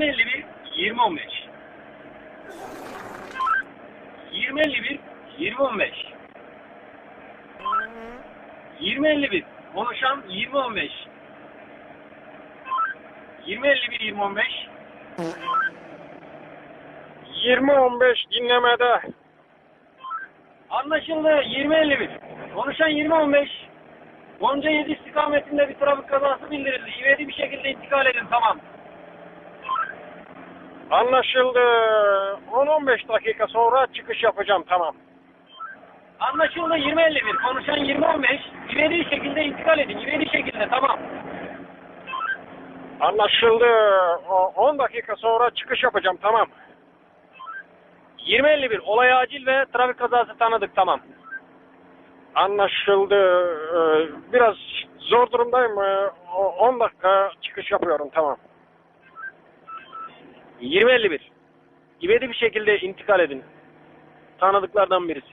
2051 2015 2051 2015 2051 konuşan 2015 2051 2015 20-15 dinlemede. Anlaşıldı 2051 konuşan 2015 Gonca 7 istikametinde bir trafik kazası bildirildi. İvedi bir şekilde intikal edin tamam. Anlaşıldı. 10-15 dakika sonra çıkış yapacağım tamam. Anlaşıldı 2051 konuşan 2015 ivedi şekilde intikal edin. İvedi şekilde tamam. Anlaşıldı. O- 10 dakika sonra çıkış yapacağım tamam. 2051 olay acil ve trafik kazası tanıdık tamam. Anlaşıldı. Ee, Biraz zor durumdayım. Ee, o- 10 dakika çıkış yapıyorum tamam. 2051 ivedi bir şekilde intikal edin. Tanıdıklardan birisi.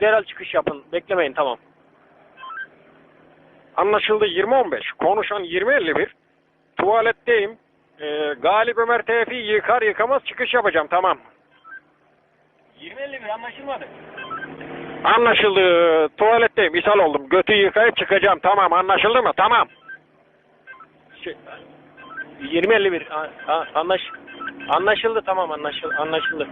Derhal çıkış yapın. Beklemeyin tamam. Anlaşıldı 20-15. Konuşan 20-51. Tuvaletteyim. Ee, Galip Ömer Tevfi yıkar yıkamaz çıkış yapacağım tamam. 2051 anlaşılmadı. Anlaşıldı. Tuvaletteyim. ishal oldum. Götü yıkayıp çıkacağım. Tamam. Anlaşıldı mı? Tamam. Şey, 2051 a- a- anlaş anlaşıldı tamam anlaşıldı anlaşıldı.